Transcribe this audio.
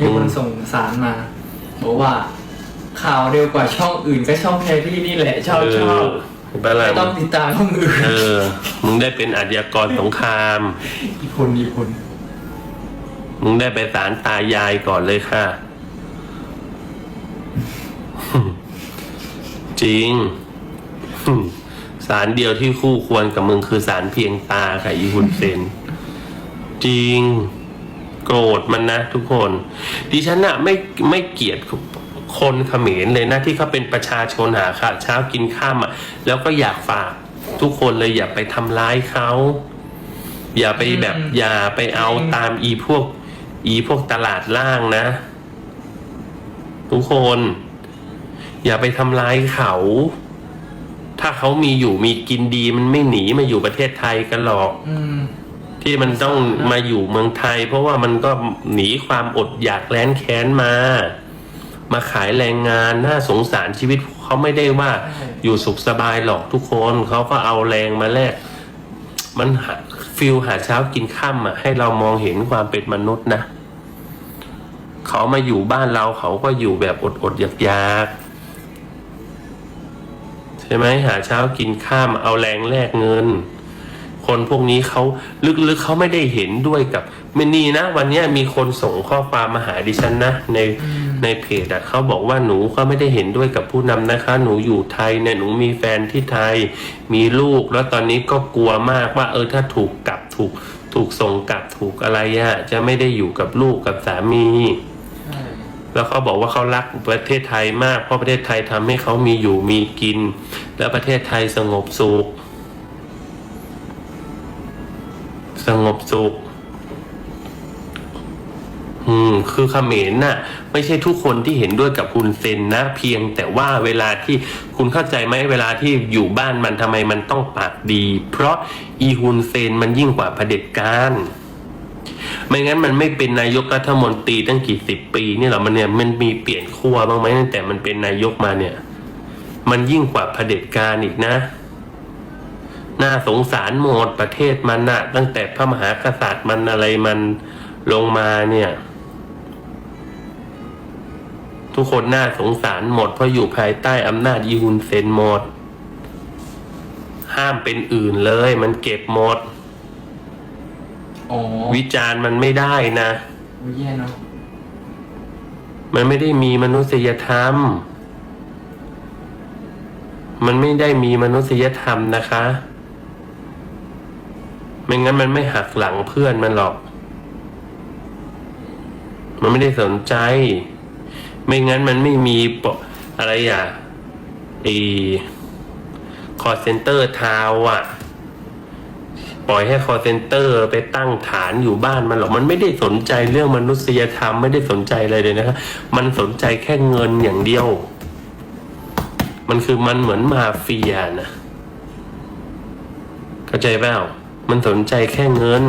มีคนส่งสารมาบอกว่า ข่าวเร็วกว่าช่องอื่นก็ช่องแพรรี่นี่แหละชอบเอชอบอเห็นปะล่ะไม่ต้องติดตามช่องอื่นเออ มึงได้เป็นอาชญากรสงคราม อีกคนอีกคน มึงได้ไปศาลตายายก่อนเลยค่ะ จริง สารเดียวที่คู่ควรกับมึงคือสารเพียงตาค่ะอีฮุนเซน จริง โกรธมันนะทุกคน ดิฉันอะไม่ไม่เกลียดคนเขมรเลยนะที่เขาเป็นประชาชนหาข้าวเช้ากินข้ามอะแล้วก็อยากฝากทุกคนเลยอย่าไปทำร้ายเขา อย่าไปแบบอืมอย่าไปเอาตามอีพวก อีพวกตลาดล่างนะ ทุกคน อย่าไปทำร้ายเขา ถ้าเขามีอยู่มีกินดีมันไม่หนีมาอยู่ประเทศไทยกันหรอก อืม ที่มันต้องมาอยู่เมืองไทย เพราะว่ามันก็หนีความอดอยากแร้นแค้นมา มาขายแรงงานน่าสงสารชีวิตเขาไม่ได้ว่าอยู่สุขสบายหรอกทุกคนเขาก็เอาแรงมาแลกมันฟิลหาเช้ากินค่ำอะให้เรามองเห็นความเป็นมนุษย์นะเขามาอยู่บ้านเราเขาก็อยู่แบบอดอดอยากอยากๆใช่ไหมหาเช้ากินข้ามเอาแรงแลกเงิน คนพวกนี้เขาลึกๆเขาไม่ได้เห็นด้วยกับไม่นี่นะ วันเนี้ยมีคนส่งข้อความมาหาดิฉันนะ ในอืมในเพจอะเขาบอกว่าหนูก็ไม่ได้เห็นด้วยกับผู้นำนะคะ หนูอยู่ไทยเนี่ยหนูมีแฟนที่ไทย มีลูกแล้วตอนนี้ก็กลัวมากว่า เออถ้าถูกกลับถูกถูกส่งกลับถูกอะไรอะจะไม่ได้อยู่กับลูกกับสามีใช่แล้วเขาบอกว่าเขารักประเทศไทยมาก เพราะประเทศไทยทำให้เขามีอยู่มีกิน และประเทศไทยสงบสุข สงบสุข อืม คือเขมรน่ะ ไม่ใช่ทุกคนที่เห็นด้วยกับคุณเซนนะ เพียงแต่ว่าเวลาที่คุณเข้าใจไหมเวลาที่อยู่บ้านมันทำไมมันต้องปากดี เพราะอีฮุนเซนมันยิ่งกว่าเผด็จการไม่งั้นมันไม่เป็นนายกรัฐมนตรีตั้งกี่สิบปีเนี่ยหรอมันเนี่ยมันมีเปลี่ยนขั้วบ้างไหมตั้งแต่มันเป็นนายกมาเนี่ย มันยิ่งกว่าเผด็จการอีกนะ น่าสงสารหมดประเทศมันน่ะตั้งแต่พระมหากษัตริย์มันอะไรมันลงมาเนี่ย ทุกคนน่าสงสารหมดเพราะอยู่ภายใต้อำนาจอีฮุนเซนหมด ห้ามเป็นอื่นเลย มันเก็บหมดอ๋อวิจารณ์มันไม่ได้นะแย่เนาะมันไม่ได้มีมนุษยธรรม มันไม่ได้มีมนุษยธรรมนะคะ ไม่งั้นมันไม่หักหลังเพื่อนมันหรอก มันไม่ได้สนใจ ไม่งั้นมันไม่มีปอะไรอะไอคอเซนเตอร์ทาวอะ ปล่อยให้คอเซนเตอร์ไปตั้งฐานอยู่บ้านมันหรอกมันไม่ได้สนใจเรื่องมนุษยธรรมไม่ได้สนใจอะไรเลยนะครับมันสนใจแค่เงินอย่างเดียว มันคือมันเหมือนมาเฟียนะเข้าใจเปล่า มันสนใจแค่เงิน